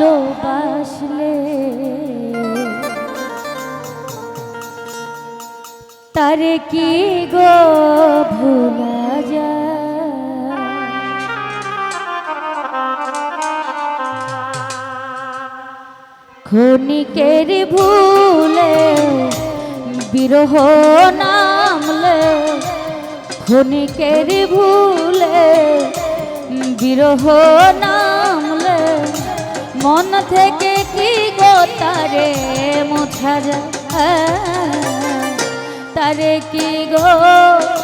ভালোবাসলে। তারে কি গো ভুলা যায়? ক্ষণিকের ভুলে বিরহ নামলে ক্ষণিকের ভুলে বিরহ নামলে মন থেকে কি গো তারে মোছা যায় তারে কি গো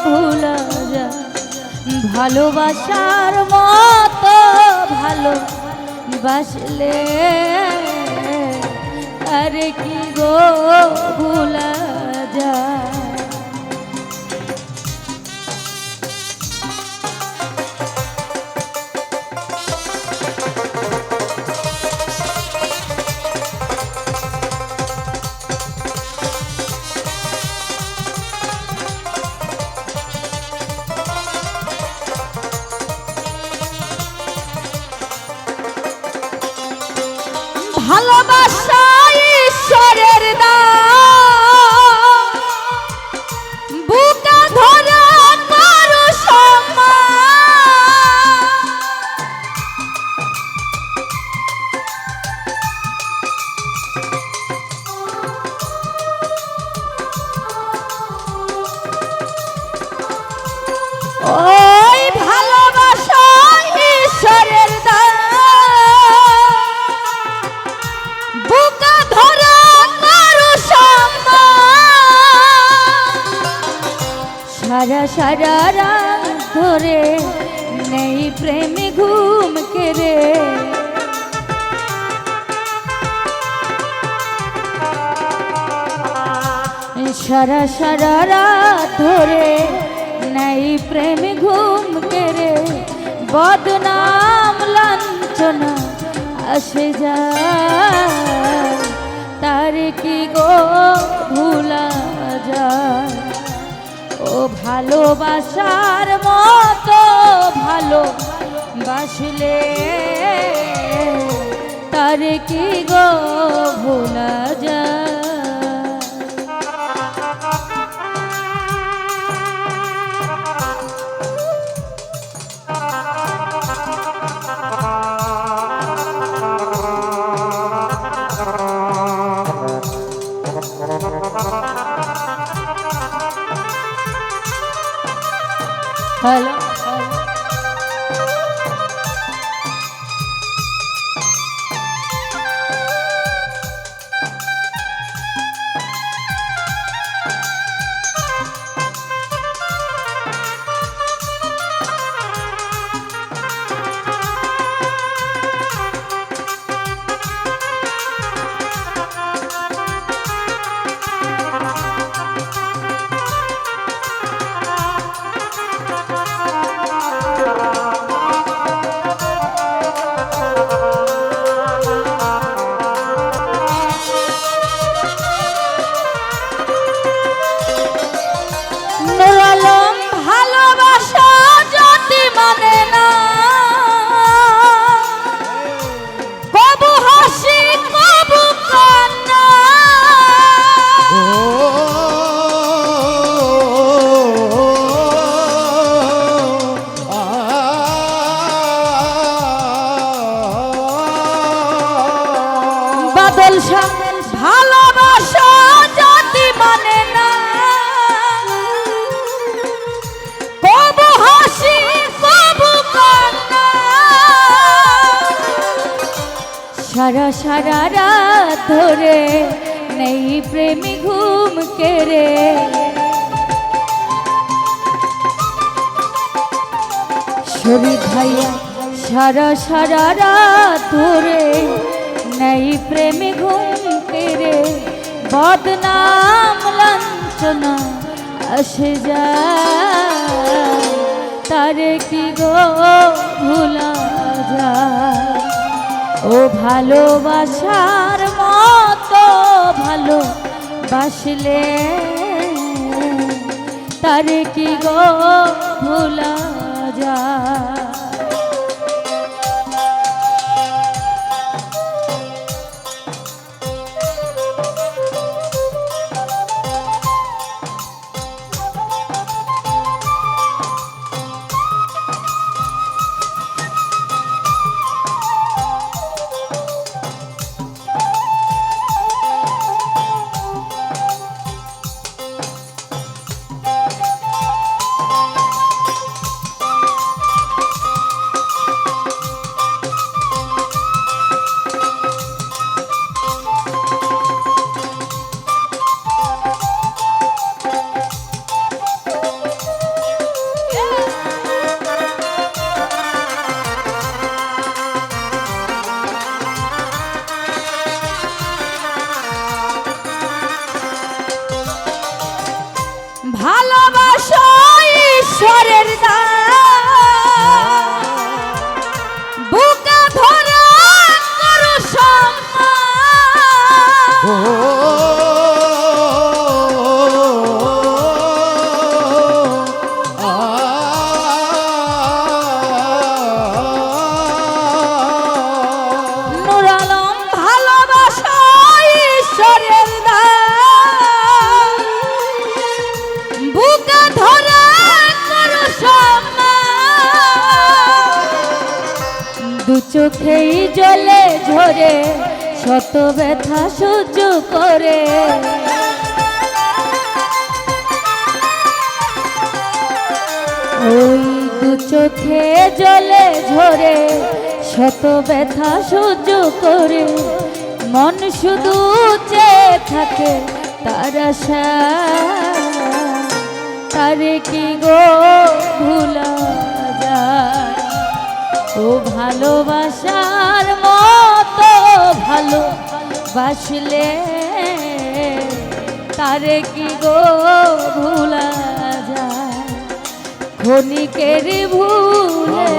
ভুলা যায় ভালোবাসার মতো ভালো বাসলে আরে কি গো ভুলা যায় ভালোবাসা ঈশ্বরের দান। সারা সারা রাত ধরে নেই প্রেমে ঘুম কেড়ে। সারা সারা রাত ধরে নেই প্রেম ঘুম কেড়ে। বদনাম, লাঞ্ছনা আসে যায়। তার কি গো বাসলে তার কি গো ভোলা যায়? হ্যালো? মানে সারা সারা রাত ধরে নেই প্রেমী ঘুম কেড়ে। শরীর ভাইয়া, সারা সারা রাত ধরে নেই প্রেমী ঘুম কেড়ে বদনাম লাঞ্ছনা আসে যায়। তারে কি গো ভুলা যায়? ও ভালোবাসার মতো ভালো বাসলে তারে কি গো ভুলা যায়? চোখেই জলে ঝরে, শত ব্যথা সহ্য করে। ওই দু চোখে জলে ঝরে, শত ব্যথা সহ্য করে। মন শুধু চেয়ে থাকে তার আশা, তারে কি গো ভুলা? ও ভালোবাসার মতো ভালো বাসলে তারে কি গো ভুলা যায়? ক্ষণিকের ভুলে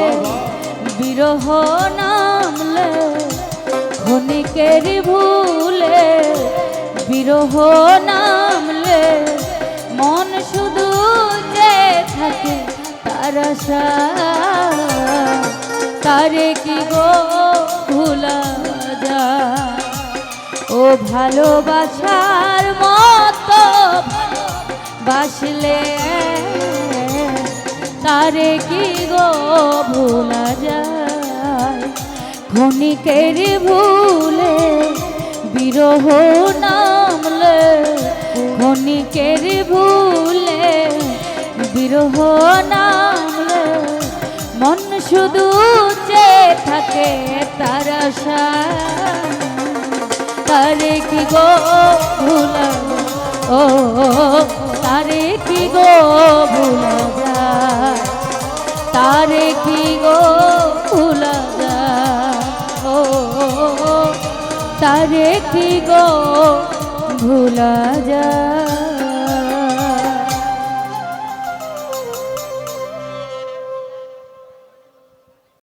বিরহ নামলে, ক্ষণিকের ভুলে বিরহ নামলে, মন শুধু যে থাকে তার আশা তারে কি গো ভুলা যা ও ভালোবাসার মতো বাসলে তারে কি গো ভোলা যায়? ক্ষণিকের ভুলে বিরহ নামলে, ক্ষণিকের ভুলে বিরহ নামলে মন শুধু চেয়ে থাকে তার আশা। তারে কি গো ভুলা ও, তারে কি গো ভুলা তারে কি গো ভুলা ও, তারে কি গো ভুলা যায়